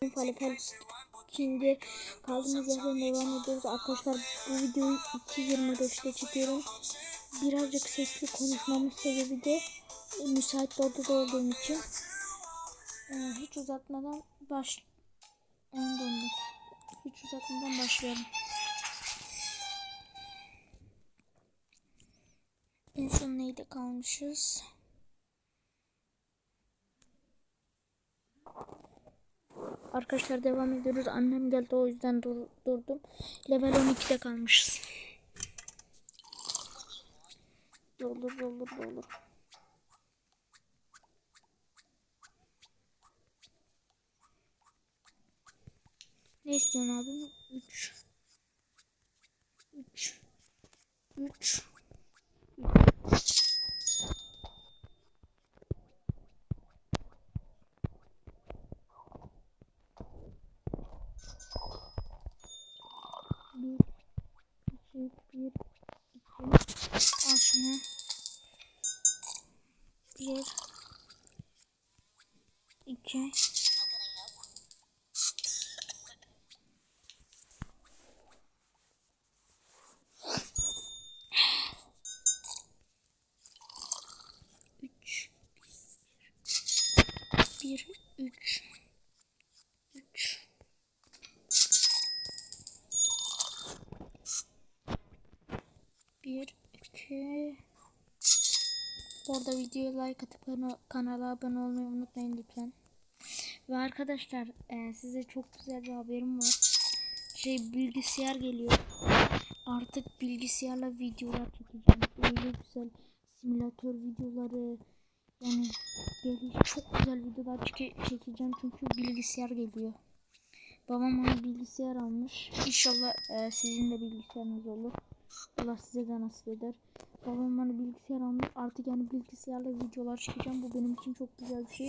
Falafel King'de kaldığımız yerden devam ediyoruz. Arkadaşlar bu videoyu 2.25'te çekiyorum. Birazcık sesli konuşmamın sebebi de müsait odada olduğum için. Ee, hiç uzatmadan baş... Döndüm. Hiç uzatmadan başlayalım. En son neyde kalmışız? Arkadaşlar devam ediyoruz. Annem geldi o yüzden dur durdum. Level 12'de kalmışız. Doldur doldur doldur. Ne istiyorsun abi? 3 3 3 3 Bu arada videoya like atıp kana- kanala abone olmayı unutmayın lütfen. Ve arkadaşlar e, size çok güzel bir haberim var. Şey bilgisayar geliyor. Artık bilgisayarla videolar çekeceğim. Öyle güzel simülatör videoları yani çok güzel videolar çeke- çekeceğim çünkü bilgisayar geliyor. Babam bana bilgisayar almış. İnşallah e, sizin de bilgisayarınız olur. Allah size de nasip eder. Babam bana bilgisayar almış. Artık yani bilgisayarla videolar çekeceğim. Bu benim için çok güzel bir şey.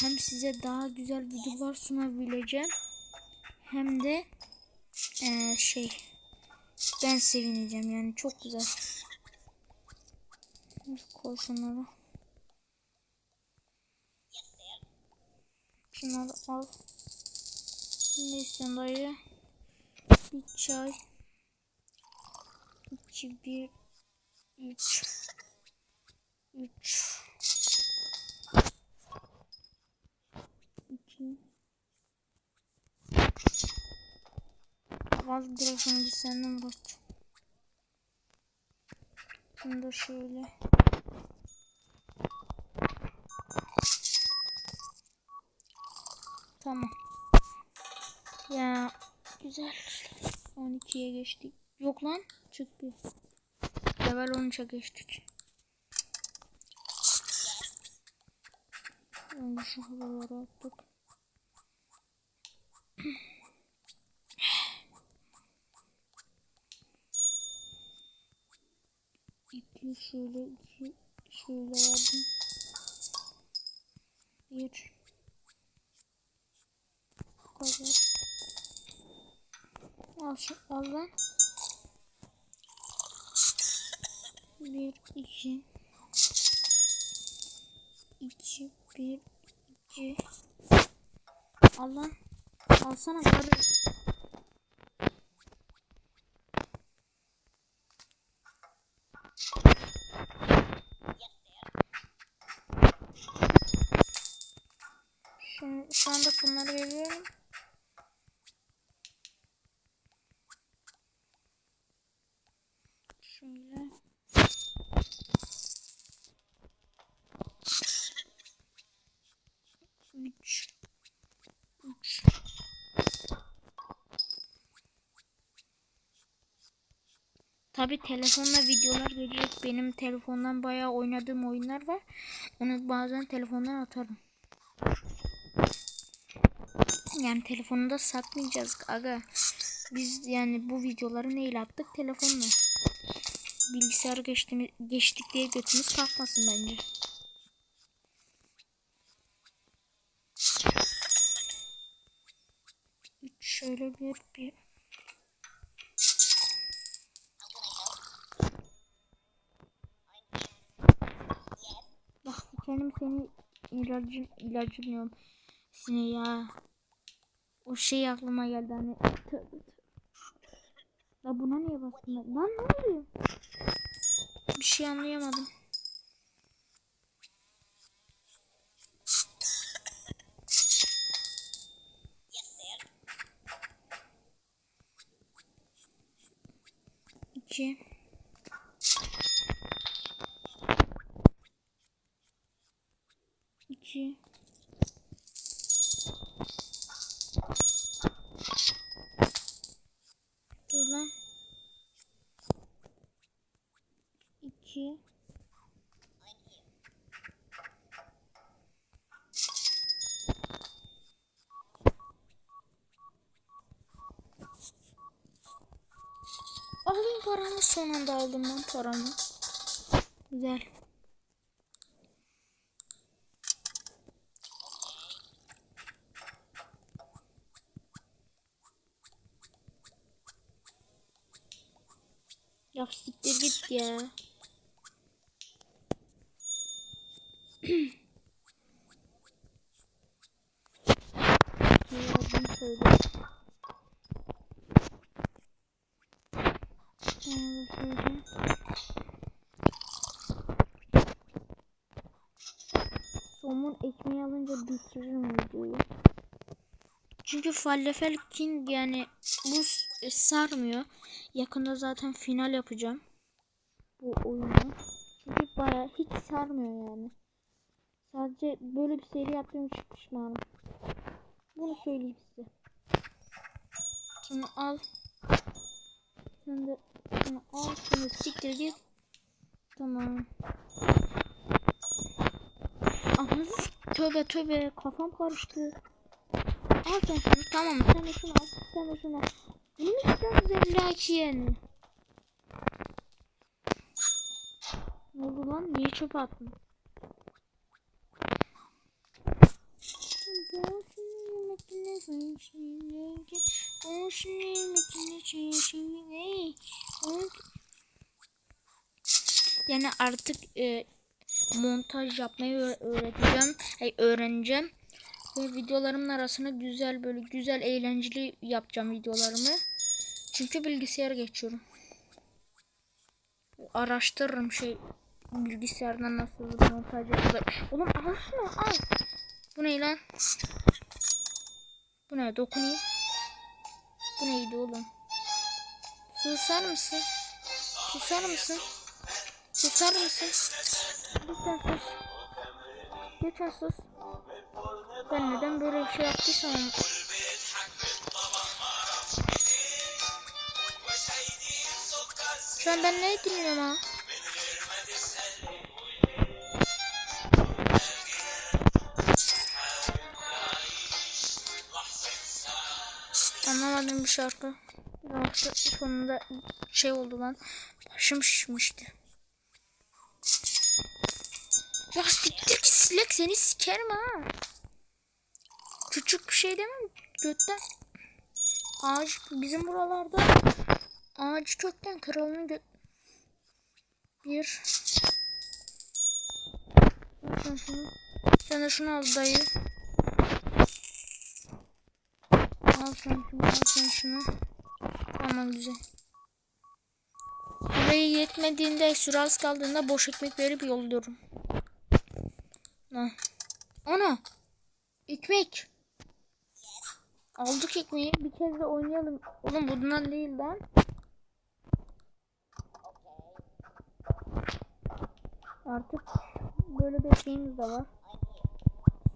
Hem size daha güzel videolar sunabileceğim. Hem de e, şey ben sevineceğim yani çok güzel. Koy şunları. Şunları al. Ne istiyorsun dayı? Bir çay. İki, bir, üç. Üç. İki. Vaz direkt şimdi senden bakacağım. Şunu da şöyle. Tamam. Ya güzel. 12'ye geçtik. Yok lan çıktı. Level 13'e geçtik. Yani şu havaları attık. İki şöyle iki şöyle verdim. Bir. Bu kadar. Al şu al lan. Bir, iki. İki, bir, iki. Al lan. Alsana karı. Şu, şu anda bunları veriyorum. Şöyle. Üç. Üç. Tabi telefonla videolar gelecek. Benim telefondan bayağı oynadığım oyunlar var. Onu bazen telefondan atarım. Yani telefonu da satmayacağız aga. Biz yani bu videoları neyle attık? Telefonla. Bilgisayar geçti, geçtik diye götümüz kalkmasın bence. Şöyle bir bir. Bak kendim seni ilacın ilacın diyorum. Sine ya. O şey aklıma geldi hani. La buna niye bastın ben? Lan ne oluyor? Bir şey anlayamadım. İki. Dur lan. İki. Alayım paramı son anda aldım lan paramı. Güzel. Ya siktir git ya. Yardım söyle. Şöyle şöyle. Somun ekmeği alınca bitiririm videoyu. Çünkü Falafel King yani bu s- sarmıyor. Yakında zaten final yapacağım. Bu oyunu. Çünkü baya hiç sarmıyor yani. Sadece böyle bir seri yaptığım için pişmanım. Bunu söyleyeyim size. Şunu al. Sen de şunu al. Şunu siktir git. Tamam. Tövbe tövbe kafam karıştı. Al sen şunu tamam sen de şunu al sen de şunu al. Bunu mu istiyorsun zellaki yani? Ne oldu lan? Niye çöpe attın? Yani artık e, montaj yapmayı öğ- öğreteceğim. Ay, öğreneceğim. Ve videolarımın arasına güzel böyle güzel eğlenceli yapacağım videolarımı. Çünkü bilgisayara geçiyorum. Araştırırım şey bilgisayardan nasıl montaj yapılır. Oğlum al şunu al. Bu ne lan? Bu ne dokunayım. Bu neydi oğlum? Susar mısın? Susar mısın? Susar mısın? Lütfen sus. Lütfen sus. Ben neden böyle bir şey yaptıysam Şu an ben ne dinliyorum ha? Anlamadım bir şarkı. Yoksa sonunda şey oldu lan. Başım şişmişti. Ya siktir git silek seni sikerim ha. Küçük bir şey demem. Götten. Ağaç bizim buralarda ağaç kökten kırılını gö bir sen şunu de şunu al dayı al sen şunu al sen şunu tamam güzel Süreyi yetmediğinde süre az kaldığında boş ekmek verip yolluyorum. Ha. Ana. Ekmek. Aldık ekmeği. Bir kez de oynayalım. Oğlum bundan değil lan. Artık böyle bir şeyimiz de var.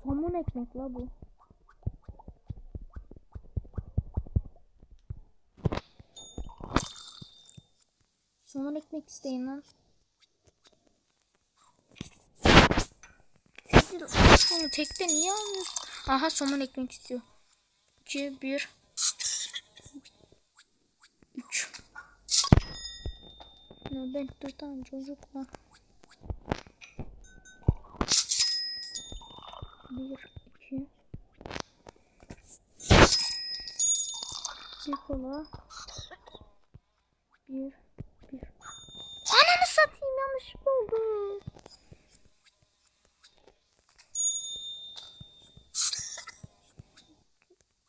Somun ekmek la bu. Somun ekmek isteyin lan. Siz Bunu tekte niye almıyorsun? Aha somun ekmek istiyor. 2, 1, 3. Nöbet tutan çocuklar. 1, 2. Bir kola. 1, 1. Ananı satayım yanlış oldu.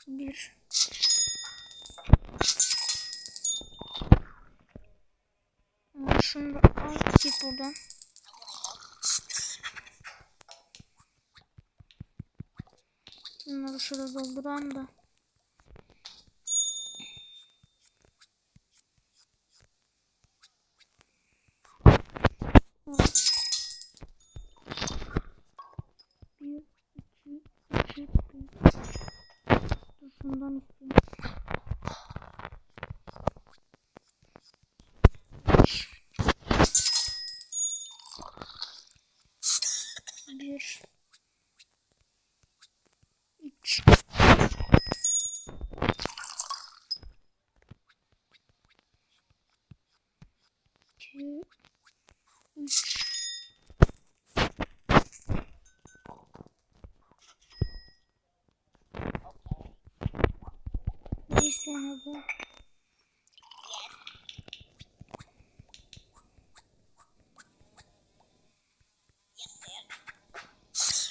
Bir. Ama Şunu da al git buradan. Bunları şurada dolduran da. Bir, iki, üç. Dur şundan istiyorum. Bir. Üç. İki. Üç. Neyse hadi.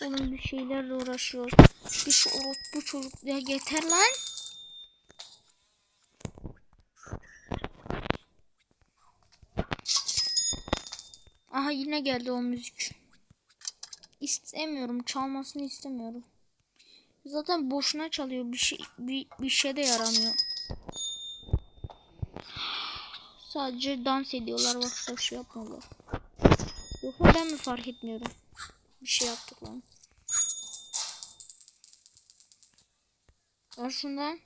Oğlum bir şeylerle uğraşıyor. Bir şu bu çocuk ya yeter lan. Aha yine geldi o müzik. İstemiyorum. Çalmasını istemiyorum. Zaten boşuna çalıyor. Bir şey bir, bir şey de yaramıyor. Sadece dans ediyorlar. Başka şey yapmıyorlar. Yoksa ben mi fark etmiyorum? Şey yaptık lan. Ver şundan.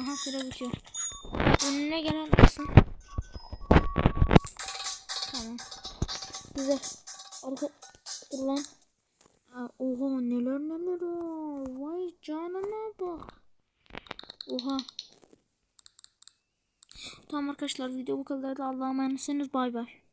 Aha süre bitiyor. Önüne gelen alsın. Tamam. Güzel. Arka dur lan. Aa, oha neler neler o. Vay canına bak. Oha. Tamam arkadaşlar video bu kadar. Allah'a emanetsiniz. Bay bay.